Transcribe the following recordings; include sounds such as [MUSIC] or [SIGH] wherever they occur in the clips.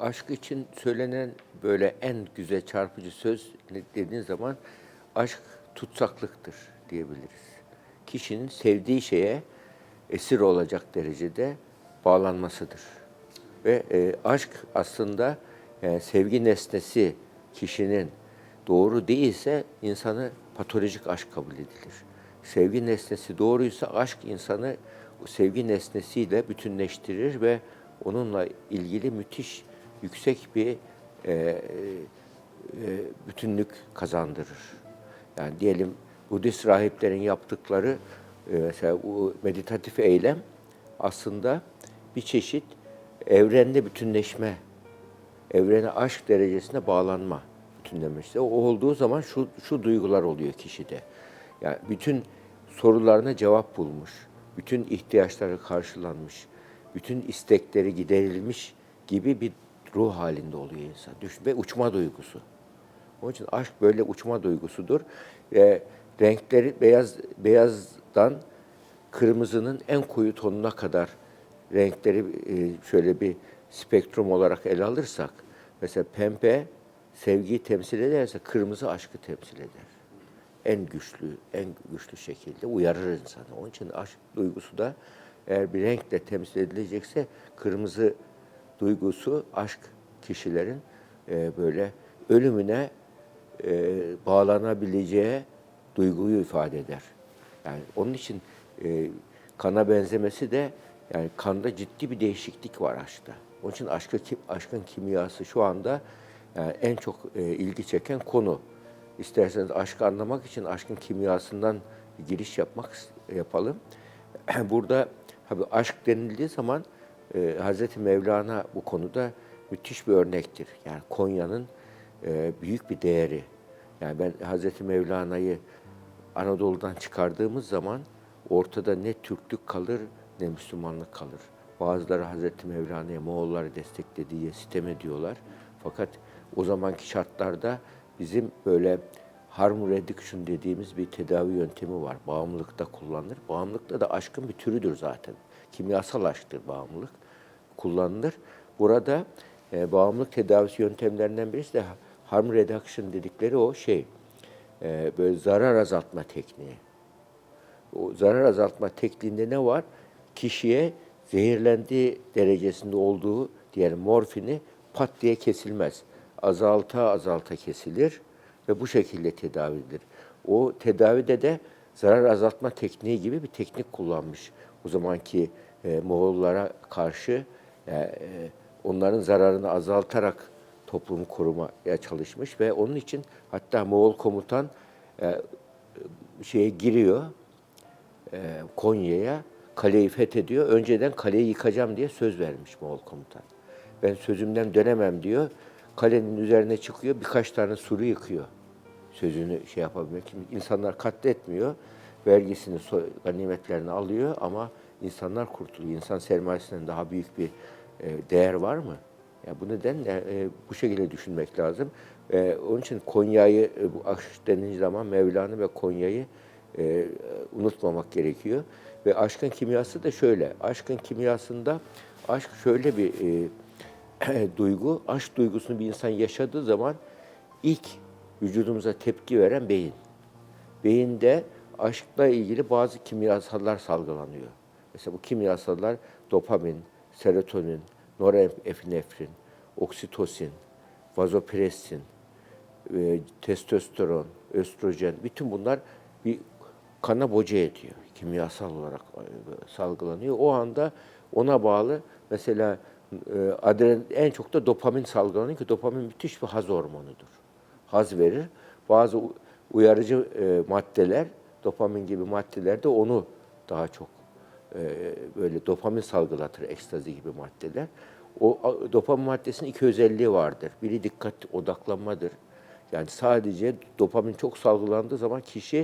aşk için söylenen böyle en güzel çarpıcı söz dediğin zaman aşk tutsaklıktır diyebiliriz. Kişinin sevdiği şeye esir olacak derecede bağlanmasıdır. Ve e, aşk aslında yani sevgi nesnesi kişinin doğru değilse insanı patolojik aşk kabul edilir. Sevgi nesnesi doğruysa aşk insanı sevgi nesnesiyle bütünleştirir ve onunla ilgili müthiş yüksek bir e, e, bütünlük kazandırır. Yani diyelim Budist rahiplerin yaptıkları e, mesela bu meditatif eylem aslında bir çeşit evrende bütünleşme, evrene aşk derecesine bağlanma bütünlemesi. O olduğu zaman şu, şu duygular oluyor kişide. Yani bütün sorularına cevap bulmuş, bütün ihtiyaçları karşılanmış, bütün istekleri giderilmiş gibi bir ruh halinde oluyor insan. Düşün ve uçma duygusu. Onun için aşk böyle uçma duygusudur. Ve renkleri beyaz beyazdan kırmızının en koyu tonuna kadar renkleri e, şöyle bir spektrum olarak ele alırsak mesela pembe sevgiyi temsil ederse kırmızı aşkı temsil eder. En güçlü, en güçlü şekilde uyarır insanı. Onun için aşk duygusu da eğer bir renkle temsil edilecekse kırmızı duygusu aşk kişilerin e, böyle ölümüne e, bağlanabileceği duyguyu ifade eder. Yani onun için e, kana benzemesi de yani kanda ciddi bir değişiklik var aşkta. Onun için aşkı, aşkın kimyası şu anda yani en çok e, ilgi çeken konu. İsterseniz aşkı anlamak için aşkın kimyasından giriş yapmak yapalım. [CLEARS THROAT] Burada tabii aşk denildiği zaman e, Hazreti Mevlana bu konuda müthiş bir örnektir. Yani Konya'nın e, büyük bir değeri. Yani ben Hazreti Mevlana'yı Anadolu'dan çıkardığımız zaman ortada ne Türklük kalır ne Müslümanlık kalır. Bazıları Hazreti Mevlana'ya Moğolları destekledi diye sitem ediyorlar. Fakat o zamanki şartlarda bizim böyle harm reduction dediğimiz bir tedavi yöntemi var. Bağımlılıkta kullanılır. Bağımlılıkta da aşkın bir türüdür zaten. Kimyasal aşktır bağımlılık. Kullanılır. Burada e, bağımlılık tedavisi yöntemlerinden birisi de harm reduction dedikleri o şey. E, böyle zarar azaltma tekniği. O zarar azaltma tekniğinde ne var? Kişiye zehirlendiği derecesinde olduğu diyelim morfini pat diye kesilmez. Azalta azalta kesilir ve bu şekilde tedavi edilir. O tedavide de zarar azaltma tekniği gibi bir teknik kullanmış. O zamanki e, Moğollara karşı e, e, onların zararını azaltarak toplumu korumaya çalışmış ve onun için hatta Moğol komutan e, şeye giriyor e, Konya'ya kaleyi fethediyor. Önceden kaleyi yıkacağım diye söz vermiş Moğol komutan. Ben sözümden dönemem diyor. Kalenin üzerine çıkıyor, birkaç tane suru yıkıyor. Sözünü şey yapabilmek için. İnsanlar katletmiyor, vergisini, ganimetlerini alıyor ama insanlar kurtuluyor. İnsan sermayesinden daha büyük bir e, değer var mı? Ya bu nedenle e, bu şekilde düşünmek lazım. E, onun için Konya'yı bu aşk denilince zaman Mevlana ve Konya'yı unutmamak gerekiyor. Ve aşkın kimyası da şöyle. Aşkın kimyasında aşk şöyle bir [CLEARS THROAT] duygu. Aşk duygusunu bir insan yaşadığı zaman ilk vücudumuza tepki veren beyin. Beyinde aşkla ilgili bazı kimyasallar salgılanıyor. Mesela bu kimyasallar dopamin, serotonin, norepinefrin, oksitosin, vazopressin, e, testosteron, östrojen, bütün bunlar bir kana boca ediyor. Kimyasal olarak e, salgılanıyor. O anda ona bağlı mesela e, adren, en çok da dopamin salgılanıyor ki dopamin müthiş bir haz hormonudur. Haz verir. Bazı uyarıcı e, maddeler, dopamin gibi maddeler de onu daha çok e, böyle dopamin salgılatır, ekstazi gibi maddeler. O a- dopamin maddesinin iki özelliği vardır. Biri dikkat odaklanmadır. Yani sadece dopamin çok salgılandığı zaman kişi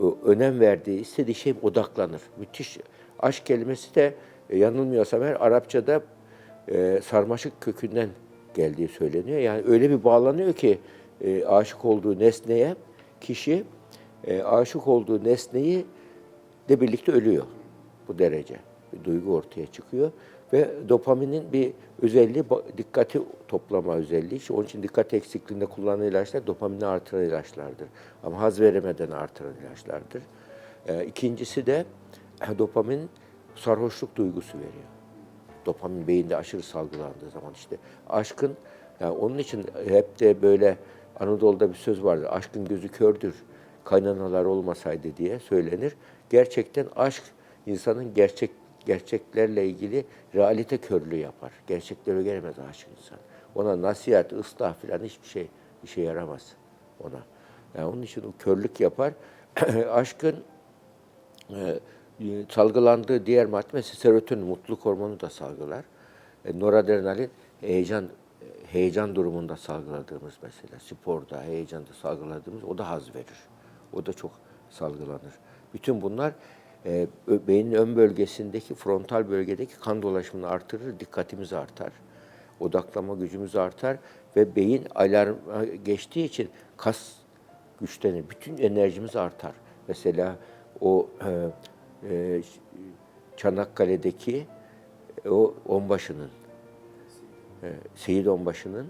e, önem verdiği, istediği şeye odaklanır. Müthiş. Aşk kelimesi de e, yanılmıyorsam eğer Arapçada e, sarmaşık kökünden geldiği söyleniyor. Yani öyle bir bağlanıyor ki e, aşık olduğu nesneye kişi e, aşık olduğu nesneyi de birlikte ölüyor bu derece. bir duygu ortaya çıkıyor. Ve dopaminin bir özelliği dikkati toplama özelliği. Onun için dikkat eksikliğinde kullanılan ilaçlar dopamini artıran ilaçlardır. Ama haz veremeden artıran ilaçlardır. Ee, ikincisi de e, dopamin sarhoşluk duygusu veriyor. Dopamin beyinde aşırı salgılandığı zaman işte aşkın yani onun için hep de böyle Anadolu'da bir söz vardır. Aşkın gözü kördür. Kaynanalar olmasaydı diye söylenir. Gerçekten aşk insanın gerçek gerçeklerle ilgili realite körlüğü yapar. Gerçekleri göremez aşık insan. Ona nasihat, ıslah falan hiçbir şey işe yaramaz ona. Yani onun için o körlük yapar. [CLEARS THROAT] Aşkın e, salgılandığı diğer madde serotonin, mutluluk hormonu da salgılar. E, noradrenalin heyecan heyecan durumunda salgıladığımız mesela sporda, heyecanda salgıladığımız o da haz verir. O da çok salgılanır. Bütün bunlar e, beynin ön bölgesindeki frontal bölgedeki kan dolaşımını artırır, dikkatimiz artar. Odaklama gücümüz artar ve beyin alarma geçtiği için kas güçlenir. Bütün enerjimiz artar. Mesela o e, e, Çanakkale'deki o onbaşının e, Seyit Onbaşı'nın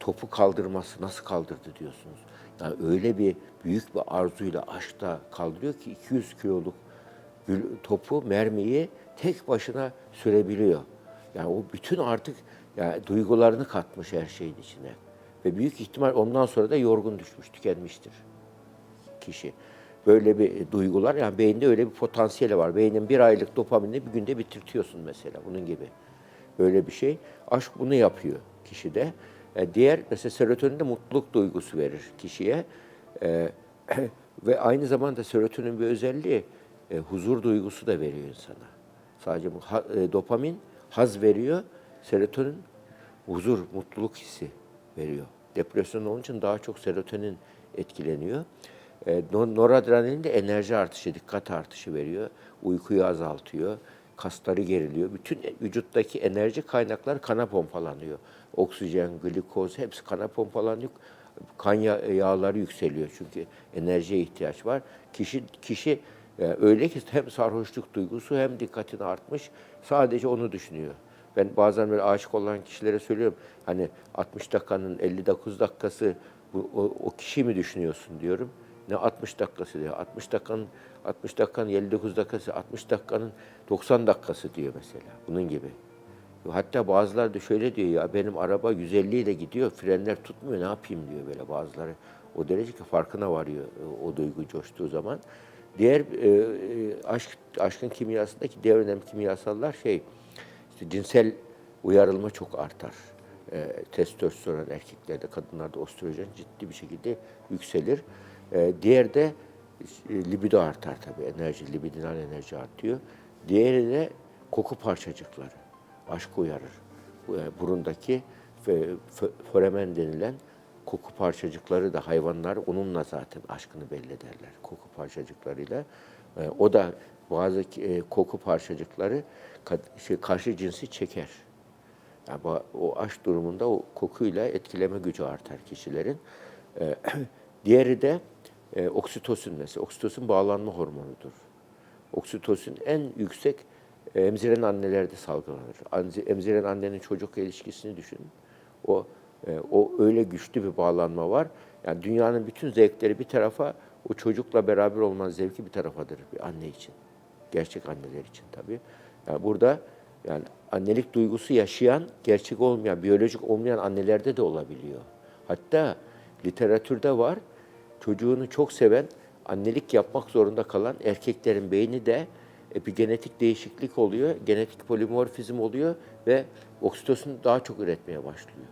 topu kaldırması nasıl kaldırdı diyorsunuz. Yani öyle bir büyük bir arzuyla aşkla kaldırıyor ki 200 kiloluk topu, mermiyi tek başına sürebiliyor. Yani o bütün artık yani duygularını katmış her şeyin içine. Ve büyük ihtimal ondan sonra da yorgun düşmüş, tükenmiştir kişi. Böyle bir duygular, yani beyinde öyle bir potansiyeli var. Beynin bir aylık dopaminini bir günde bitirtiyorsun mesela, bunun gibi. Böyle bir şey. Aşk bunu yapıyor kişide. E, diğer, mesela serotonin de mutluluk duygusu verir kişiye. E, [CLEARS THROAT] ve aynı zamanda serotonin bir özelliği, e, huzur duygusu da veriyor insana. Sadece bu ha- e, dopamin haz veriyor, serotonin huzur, mutluluk hissi veriyor. Depresyon onun için daha çok serotonin etkileniyor. E, no- noradrenalin de enerji artışı, dikkat artışı veriyor. Uykuyu azaltıyor. Kasları geriliyor. Bütün vücuttaki enerji kaynakları kana pompalanıyor. Oksijen, glikoz hepsi kana pompalanıyor. Kan ya- yağları yükseliyor çünkü enerjiye ihtiyaç var. Kişi kişi e, öyle ki hem sarhoşluk duygusu hem dikkatini artmış. Sadece onu düşünüyor. Ben bazen böyle aşık olan kişilere söylüyorum. Hani 60 dakikanın 59 dakikası bu, o, o kişi mi düşünüyorsun diyorum. Ne 60 dakikası diyor. 60 dakikanın 60 dakikanın 59 dakikası, 60 dakikanın 90 dakikası diyor mesela. Bunun gibi. Hatta bazıları da şöyle diyor ya benim araba 150 ile gidiyor, frenler tutmuyor ne yapayım diyor böyle bazıları. O derece ki farkına varıyor e, o duygu coştuğu zaman. Diğer e, e, aşk aşkın kimyasındaki diğer önemli kimyasallar şey işte cinsel uyarılma çok artar. E, testosteron erkeklerde, kadınlarda östrojen ciddi bir şekilde yükselir. E, diğer de e, libido artar tabii. Enerji, libidinal enerji artıyor. Diğeri de koku parçacıkları. Aşk uyarır. E, burundaki foramen denilen koku parçacıkları da hayvanlar onunla zaten aşkını belli ederler. Koku parçacıklarıyla. E, o da bazı e, koku parçacıkları şey, karşı cinsi çeker. Yani o aşk durumunda o kokuyla etkileme gücü artar kişilerin. [CLEARS THROAT] Diğeri de oksitosin mesela. Oksitosin bağlanma hormonudur. Oksitosin en yüksek emziren annelerde salgılanır. Emziren annenin çocuk ilişkisini düşünün. O e, o öyle güçlü bir bağlanma var. Yani dünyanın bütün zevkleri bir tarafa, o çocukla beraber olmanın zevki bir tarafadır bir anne için. Gerçek anneler için tabii. Yani burada yani annelik duygusu yaşayan, gerçek olmayan, biyolojik olmayan annelerde de olabiliyor. Hatta literatürde var, çocuğunu çok seven, annelik yapmak zorunda kalan erkeklerin beyni de epigenetik değişiklik oluyor, genetik polimorfizm oluyor ve oksitosin daha çok üretmeye başlıyor.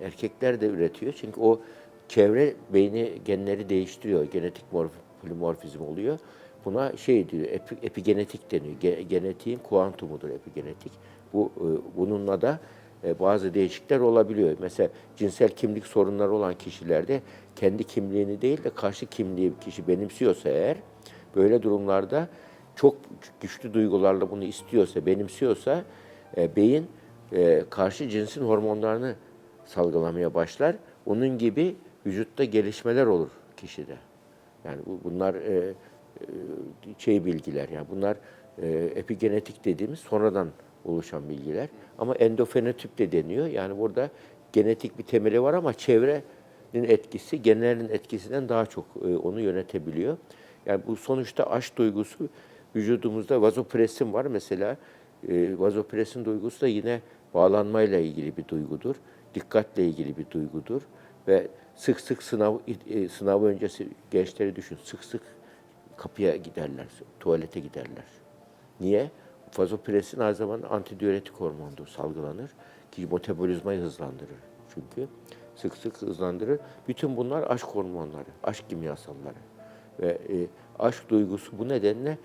Erkekler de üretiyor çünkü o çevre beyni genleri değiştiriyor, genetik morf- polimorfizm oluyor. Buna şey diyor, epi- epigenetik deniyor. Ge- genetiğin kuantumudur epigenetik. Bu e, bununla da e, bazı değişiklikler olabiliyor. Mesela cinsel kimlik sorunları olan kişilerde kendi kimliğini değil de karşı kimliği kişi benimsiyorsa eğer böyle durumlarda çok güçlü duygularla bunu istiyorsa, benimsiyorsa e, beyin e, karşı cinsin hormonlarını salgılamaya başlar. Onun gibi vücutta gelişmeler olur kişide. Yani bu, bunlar e, e, şey bilgiler yani bunlar e, epigenetik dediğimiz sonradan oluşan bilgiler. Ama endofenotip de deniyor. Yani burada genetik bir temeli var ama çevrenin etkisi, genlerin etkisinden daha çok e, onu yönetebiliyor. Yani bu sonuçta aşk duygusu vücudumuzda vazopresin var mesela. E, vazopresin duygusu da yine bağlanmayla ilgili bir duygudur. Dikkatle ilgili bir duygudur. Ve sık sık sınav e, sınav öncesi gençleri düşün. Sık sık kapıya giderler, tuvalete giderler. Niye? Vazopresin her zaman antidiüretik hormondur, salgılanır. Ki metabolizmayı hızlandırır çünkü. Sık sık hızlandırır. Bütün bunlar aşk hormonları, aşk kimyasalları. Ve e, aşk duygusu bu nedenle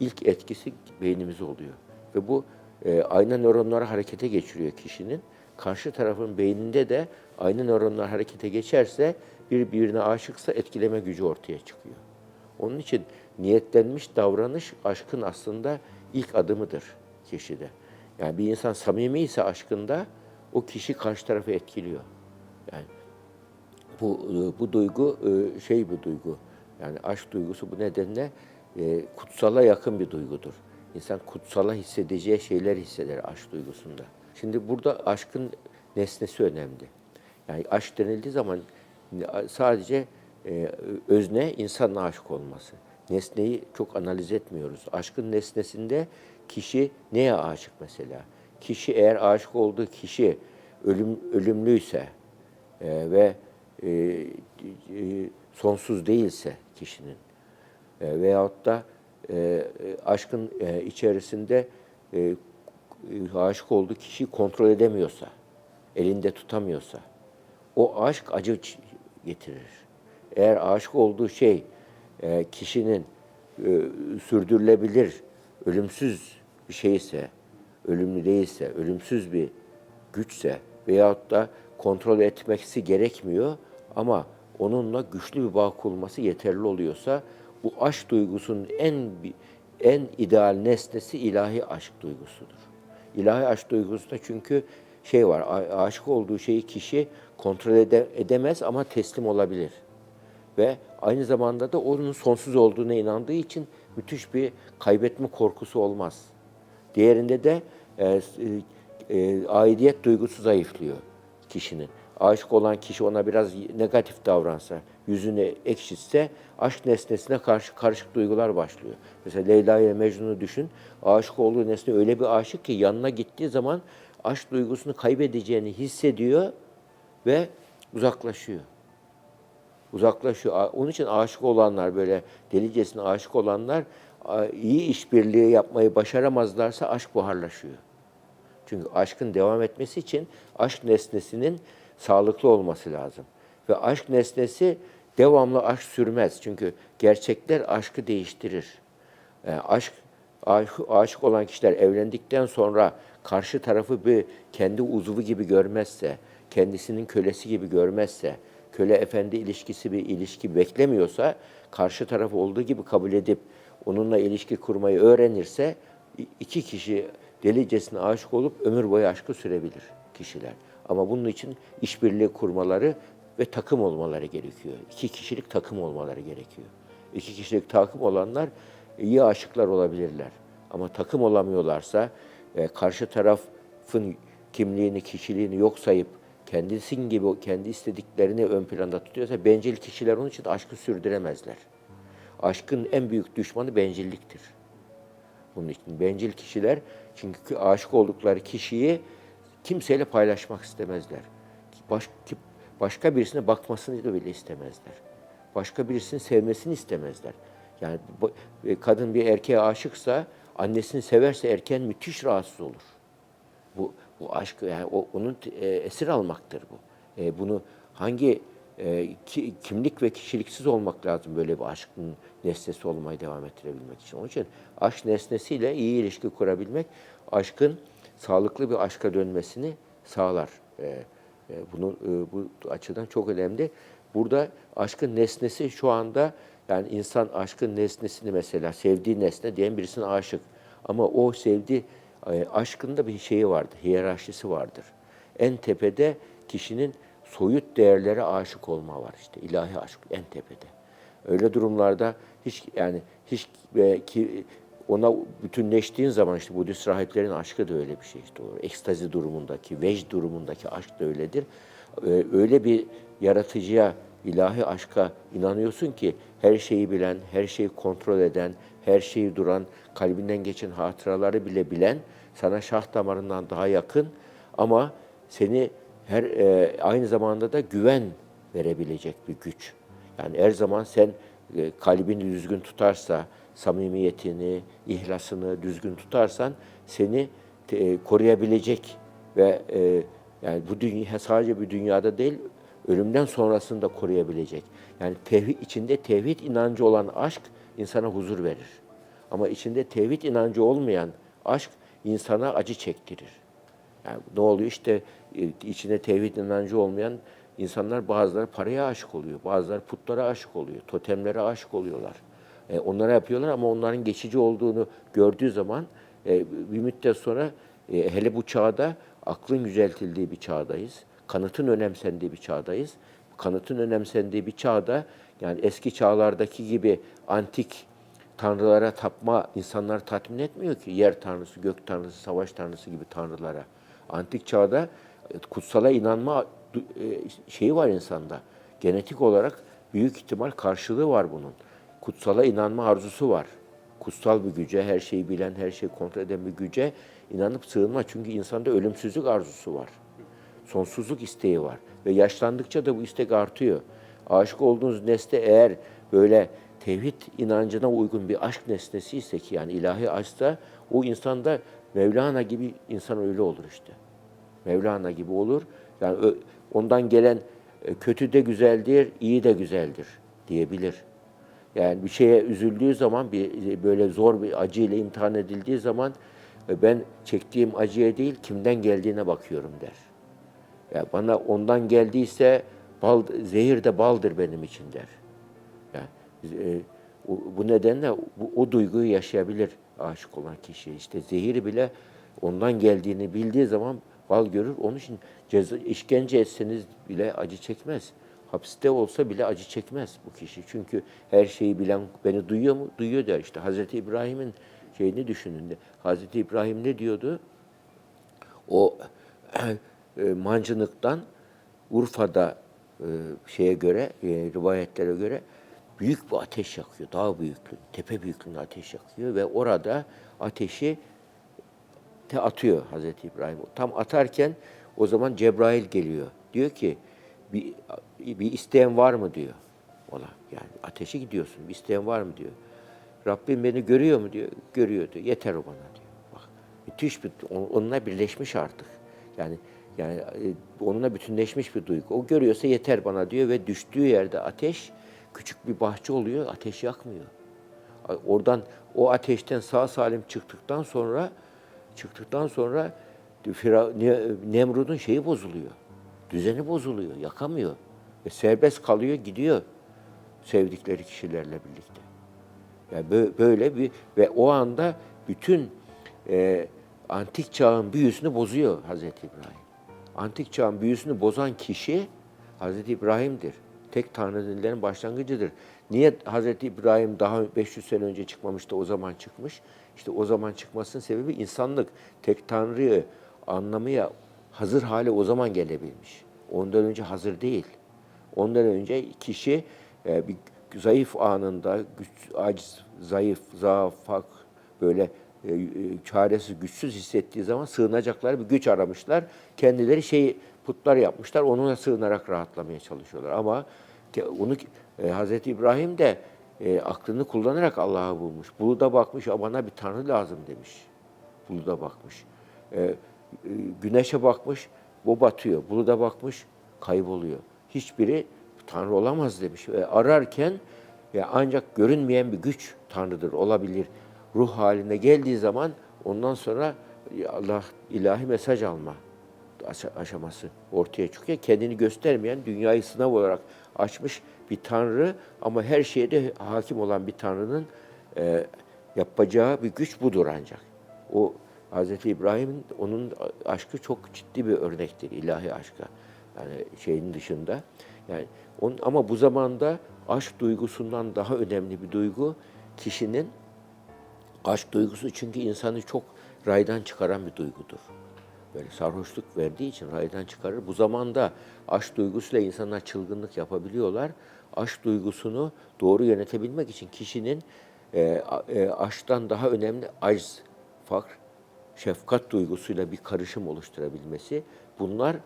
ilk etkisi beynimize oluyor. Ve bu e, aynı nöronları harekete geçiriyor kişinin. Karşı tarafın beyninde de aynı nöronlar harekete geçerse birbirine aşıksa etkileme gücü ortaya çıkıyor. Onun için niyetlenmiş davranış aşkın aslında ilk adımıdır kişide. Yani bir insan samimi ise aşkında o kişi karşı tarafı etkiliyor. Yani bu bu duygu e, şey bir duygu. Yani aşk duygusu bu nedenle e, kutsala yakın bir duygudur. İnsan kutsala hissedeceği şeyler hisseder aşk duygusunda. Şimdi burada aşkın nesnesi önemli. Yani aşk denildiği zaman sadece e, özne insanla aşık olması. Nesneyi çok analiz etmiyoruz. Aşkın nesnesinde kişi neye aşık mesela? Kişi eğer aşık olduğu kişi ölüm ölümlüyse e, ve e, e, sonsuz değilse kişinin e, veyahut da e, aşkın e, içerisinde e, aşık olduğu kişiyi kontrol edemiyorsa, elinde tutamıyorsa, o aşk acı getirir. Eğer aşık olduğu şey e, kişinin e, sürdürülebilir, ölümsüz bir şeyse, ölümlü değilse, ölümsüz bir güçse veyahut da kontrol etmesi gerekmiyor ama onunla güçlü bir bağ kurulması yeterli oluyorsa bu aşk duygusunun en en ideal nesnesi ilahi aşk duygusudur. İlahi aşk duygusunda çünkü şey var, aşık olduğu şeyi kişi kontrol ede, edemez ama teslim olabilir. Ve aynı zamanda da onun sonsuz olduğuna inandığı için müthiş bir kaybetme korkusu olmaz. Diğerinde de e, e, aidiyet duygusu zayıflıyor kişinin. Aşık olan kişi ona biraz negatif davransa, yüzünü ekşitse aşk nesnesine karşı karışık duygular başlıyor. Mesela Leyla ile Mecnun'u düşün. Aşık olduğu nesne öyle bir aşık ki yanına gittiği zaman aşk duygusunu kaybedeceğini hissediyor ve uzaklaşıyor. Uzaklaşıyor. Onun için aşık olanlar böyle delicesine aşık olanlar iyi işbirliği yapmayı başaramazlarsa aşk buharlaşıyor. Çünkü aşkın devam etmesi için aşk nesnesinin sağlıklı olması lazım. Ve aşk nesnesi devamlı aşk sürmez. Çünkü gerçekler aşkı değiştirir. Yani aşk, aşık, aşık olan kişiler evlendikten sonra karşı tarafı bir kendi uzvu gibi görmezse, kendisinin kölesi gibi görmezse, köle efendi ilişkisi bir ilişki beklemiyorsa, karşı tarafı olduğu gibi kabul edip onunla ilişki kurmayı öğrenirse, iki kişi delicesine aşık olup ömür boyu aşkı sürebilir kişiler. Ama bunun için işbirliği kurmaları ve takım olmaları gerekiyor. İki kişilik takım olmaları gerekiyor. İki kişilik takım olanlar iyi aşıklar olabilirler. Ama takım olamıyorlarsa e, karşı tarafın kimliğini, kişiliğini yok sayıp kendisin gibi kendi istediklerini ön planda tutuyorsa bencil kişiler onun için aşkı sürdüremezler. Aşkın en büyük düşmanı bencilliktir. Bunun için bencil kişiler çünkü aşık oldukları kişiyi kimseyle paylaşmak istemezler. Baş, başka birisine bakmasını da bile istemezler. Başka birisini sevmesini istemezler. Yani e, kadın bir erkeğe aşıksa, annesini severse erken müthiş rahatsız olur. Bu, bu aşk, yani o, onun e, esir almaktır bu. E, bunu hangi e, ki, kimlik ve kişiliksiz olmak lazım böyle bir aşkın nesnesi olmayı devam ettirebilmek için. Onun için aşk nesnesiyle iyi ilişki kurabilmek aşkın sağlıklı bir aşka dönmesini sağlar. E, bunu e, bu açıdan çok önemli. Burada aşkın nesnesi şu anda yani insan aşkın nesnesini mesela sevdiği nesne diyen birisine aşık. Ama o sevdiği e, aşkın bir şeyi vardır, hiyerarşisi vardır. En tepede kişinin soyut değerlere aşık olma var işte ilahi aşk en tepede. Öyle durumlarda hiç yani hiç e, ki ona bütünleştiğin zaman işte Budist rahiplerin aşkı da öyle bir şey işte o ekstazi durumundaki, vecd durumundaki aşk da öyledir. Ee, Öyle bir yaratıcıya, ilahi aşka inanıyorsun ki her şeyi bilen, her şeyi kontrol eden, her şeyi duran, kalbinden geçen hatıraları bile bilen, sana şah damarından daha yakın ama seni her e, aynı zamanda da güven verebilecek bir güç. Yani her zaman sen e, kalbini düzgün tutarsa, samimiyetini, ihlasını düzgün tutarsan seni e, koruyabilecek ve e, yani bu dünya sadece bir dünyada değil, ölümden sonrasında koruyabilecek. Yani tevhid içinde tevhid inancı olan aşk insana huzur verir. Ama içinde tevhid inancı olmayan aşk insana acı çektirir. Yani ne oluyor işte e, içinde tevhid inancı olmayan insanlar bazıları paraya aşık oluyor, bazıları putlara aşık oluyor, totemlere aşık oluyorlar. E, onlara yapıyorlar ama onların geçici olduğunu gördüğü zaman e, bir müddet sonra e, hele bu çağda aklın yüceltildiği bir çağdayız. Kanıtın önemsendiği bir çağdayız. Kanıtın önemsendiği bir çağda yani eski çağlardaki gibi antik tanrılara tapma insanları tatmin etmiyor ki. Yer tanrısı, gök tanrısı, savaş tanrısı gibi tanrılara. Antik çağda e, kutsala inanma e, şeyi var insanda. Genetik olarak büyük ihtimal karşılığı var bunun. Kutsala inanma arzusu var. Kutsal bir güce, her şeyi bilen, her şeyi kontrol eden bir güce inanıp sığınma. Çünkü insanda ölümsüzlük arzusu var. Sonsuzluk isteği var. Ve yaşlandıkça da bu istek artıyor. Aşık olduğunuz nesne eğer böyle tevhid inancına uygun bir aşk nesnesi ise ki yani ilahi aşksa o insanda Mevlana gibi insan öyle olur işte. Mevlana gibi olur. Yani ondan gelen e, kötü de güzeldir, iyi de güzeldir diyebilir. Yani bir şeye üzüldüğü zaman bir e, böyle zor bir acı ile imtihan edildiği zaman e, ben çektiğim acıya değil kimden geldiğine bakıyorum der. Ya bana ondan geldiyse bal, zehir de baldır benim için der. Yani, e, bu nedenle bu, o duyguyu yaşayabilir aşık olan kişi. İşte zehiri bile ondan geldiğini bildiği zaman bal görür. Onun için ceza, işkence etseniz bile acı çekmez. Hapiste olsa bile acı çekmez bu kişi. Çünkü her şeyi bilen beni duyuyor mu? Duyuyor der. İşte Hazreti İbrahim'in şeyini düşünün de. Hazreti İbrahim ne diyordu? o [CLEARS THROAT] e, mancınıktan Urfa'da e, şeye göre, e, rivayetlere göre büyük bir ateş yakıyor. Dağ büyüklüğü, tepe büyüklüğünde ateş yakıyor ve orada ateşi te atıyor Hazreti İbrahim. Tam atarken o zaman Cebrail geliyor. Diyor ki bir, bir isteğin var mı diyor. Ona yani ateşe gidiyorsun. Bir isteğin var mı diyor. Rabbim beni görüyor mu diyor. Görüyor diyor. Yeter o bana diyor. Bak müthiş bir on- onunla birleşmiş artık. Yani yani e, onunla bütünleşmiş bir duygu. O görüyorsa yeter bana diyor ve düştüğü yerde ateş küçük bir bahçe oluyor. Ateş yakmıyor. Oradan o ateşten sağ salim çıktıktan sonra çıktıktan sonra Nemrud'un şeyi bozuluyor. Düzeni bozuluyor, yakamıyor. Ve serbest kalıyor, gidiyor sevdikleri kişilerle birlikte. Yani bö- böyle bir ve o anda bütün e, antik çağın büyüsünü bozuyor Hazreti İbrahim. Antik çağın büyüsünü bozan kişi Hazreti İbrahim'dir. Tek tanrı dinlerin başlangıcıdır. Niye Hazreti İbrahim daha 500 sene önce çıkmamış da o zaman çıkmış? İşte o zaman çıkmasının sebebi insanlık tek tanrıyı anlamaya hazır hale o zaman gelebilmiş. Ondan önce hazır değil. Ondan önce kişi e, bir zayıf anında, güç, aciz, zayıf, zaafak, böyle e, e, çaresiz, güçsüz hissettiği zaman sığınacakları bir güç aramışlar. Kendileri şey putlar yapmışlar, onuna sığınarak rahatlamaya çalışıyorlar. Ama onu e, Hazreti İbrahim de e, aklını kullanarak Allah'ı bulmuş. Buluda bakmış, "Aa, bana bir tanrı lazım demiş. Buluda bakmış. E, güneşe bakmış, o batıyor. Buluda bakmış, kayboluyor. Hiçbiri Tanrı olamaz demiş. Ve ararken ya ancak görünmeyen bir güç Tanrı'dır, olabilir. Ruh haline geldiği zaman ondan sonra Allah ilahi mesaj alma aşa- aşaması ortaya çıkıyor. Kendini göstermeyen, dünyayı sınav olarak açmış bir Tanrı ama her şeye de hakim olan bir Tanrı'nın e, yapacağı bir güç budur ancak. O Hz. İbrahim'in onun aşkı çok ciddi bir örnektir ilahi aşka. Yani şeyin dışında. Yani onun, ama bu zamanda aşk duygusundan daha önemli bir duygu kişinin Aşk duygusu çünkü insanı çok raydan çıkaran bir duygudur. Böyle sarhoşluk verdiği için raydan çıkarır. Bu zamanda aşk duygusuyla insanlar çılgınlık yapabiliyorlar. Aşk duygusunu doğru yönetebilmek için kişinin e, e, aşktan daha önemli acz, fakr, şefkat duygusuyla bir karışım oluşturabilmesi. Bunlar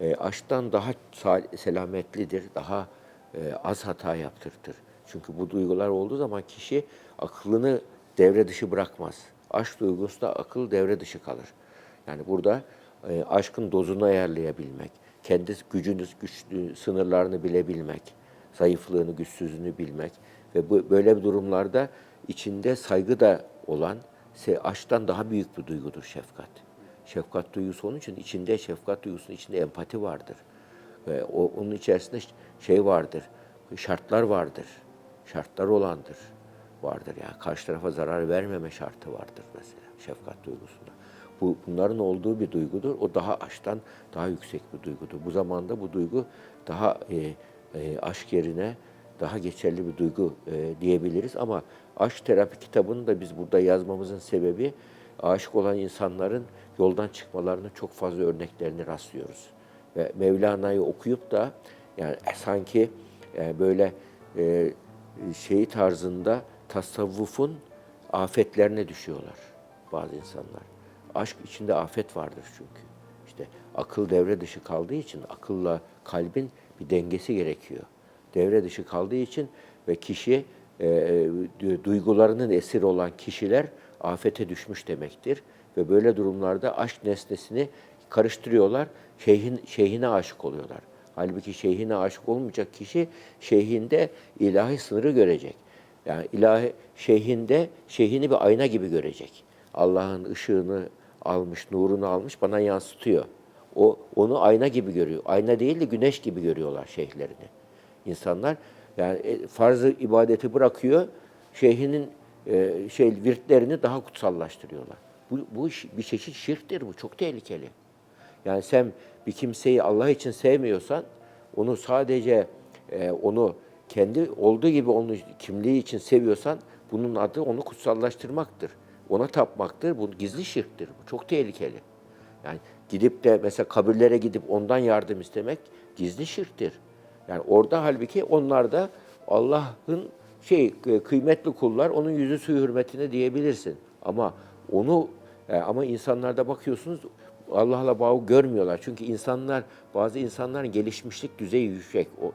e, aşktan daha selametlidir, daha e, az hata yaptırtır. Çünkü bu duygular olduğu zaman kişi aklını devre dışı bırakmaz. Aşk duygusunda akıl devre dışı kalır. Yani burada e, aşkın dozunu ayarlayabilmek, kendi gücünüz, güçlü sınırlarını bilebilmek, zayıflığını, güçsüzlüğünü bilmek ve bu, böyle bir durumlarda içinde saygı da olan, aşktan daha büyük bir duygudur şefkat. Şefkat duygusu onun için içinde şefkat duygusunun içinde empati vardır. Ve o, onun içerisinde şey vardır, şartlar vardır. Şartlar olandır. Vardır yani karşı tarafa zarar vermeme şartı vardır mesela şefkat duygusunda. Bu bunların olduğu bir duygudur. O daha aşktan daha yüksek bir duygudur. Bu zamanda bu duygu daha e, e, aşk yerine daha geçerli bir duygu e, diyebiliriz ama aşk terapi kitabını da biz burada yazmamızın sebebi aşık olan insanların yoldan çıkmalarının çok fazla örneklerini rastlıyoruz. Ve Mevlana'yı okuyup da yani sanki e, böyle şey tarzında tasavvufun afetlerine düşüyorlar bazı insanlar. Aşk içinde afet vardır çünkü. İşte akıl devre dışı kaldığı için akılla kalbin bir dengesi gerekiyor. Devre dışı kaldığı için ve kişi e, du- duygularının esiri olan kişiler afete düşmüş demektir. Ve böyle durumlarda aşk nesnesini karıştırıyorlar. Şeyhin, şeyhine aşık oluyorlar. Halbuki şeyhine aşık olmayacak kişi şeyhinde ilahi sınırı görecek. Yani ilahi şeyhinde şeyhini bir ayna gibi görecek. Allah'ın ışığını almış, nurunu almış bana yansıtıyor. O onu ayna gibi görüyor. Ayna değil de güneş gibi görüyorlar şeyhlerini. İnsanlar yani e, farz-ı ibadeti bırakıyor, şeyhinin e, şey virtlerini daha kutsallaştırıyorlar. Bu, bu bir çeşit şirktir bu. Çok tehlikeli. Yani sen bir kimseyi Allah için sevmiyorsan, onu sadece e, onu kendi olduğu gibi onu kimliği için seviyorsan, bunun adı onu kutsallaştırmaktır. Ona tapmaktır. Bu gizli şirktir. Bu çok tehlikeli. Yani gidip de mesela kabirlere gidip ondan yardım istemek gizli şirktir. Yani orada halbuki onlar da Allah'ın şey kıymetli kullar onun yüzü suyu hürmetine diyebilirsin. Ama onu e, ama insanlarda bakıyorsunuz Allah'la bağı görmüyorlar. Çünkü insanlar bazı insanların gelişmişlik düzeyi yüksek. O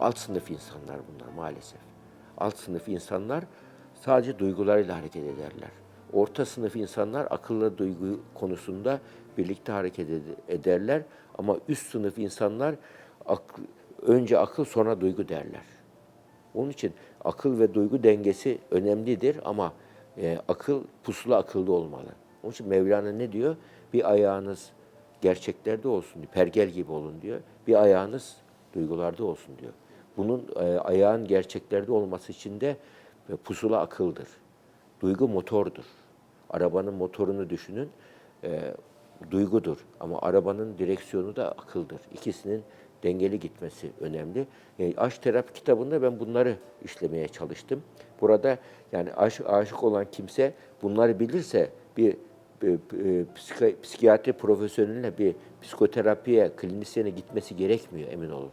alt sınıf insanlar bunlar maalesef. Alt sınıf insanlar sadece duygularıyla hareket ederler. Orta sınıf insanlar akılla duygu konusunda birlikte hareket ed- ederler. Ama üst sınıf insanlar akl- önce akıl sonra duygu derler. Onun için akıl ve duygu dengesi önemlidir ama e, akıl pusula akılda olmalı. Onun için Mevlana ne diyor? Bir ayağınız gerçeklerde olsun. Pergel gibi olun diyor. Bir ayağınız duygularda olsun diyor. Bunun e, ayağın gerçeklerde olması için de e, pusula akıldır. Duygu motordur. Arabanın motorunu düşünün. e, duygudur. Ama arabanın direksiyonu da akıldır. İkisinin dengeli gitmesi önemli. E, aşk terapi kitabında ben bunları işlemeye çalıştım. Burada yani aşık, aşık olan kimse bunları bilirse bir e, psika- psikiyatri profesyoneline bir psikoterapiye, klinisyene gitmesi gerekmiyor emin olun.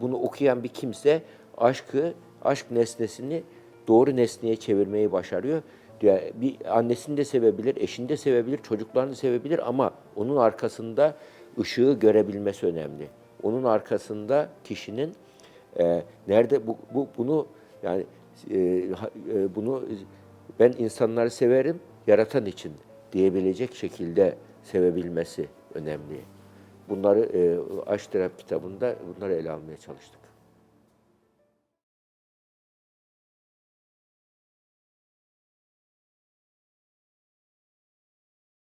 Bunu okuyan bir kimse aşkı, aşk nesnesini doğru nesneye çevirmeyi başarıyor. Ya bir annesini de sevebilir, eşini de sevebilir, çocuklarını da sevebilir ama onun arkasında ışığı görebilmesi önemli. Onun arkasında kişinin e, nerede bu, bu bunu yani e, e, bunu ben insanları severim yaratan için diyebilecek şekilde sevebilmesi önemli. Bunları e, Aşk Terapi kitabında bunları ele almaya çalıştım.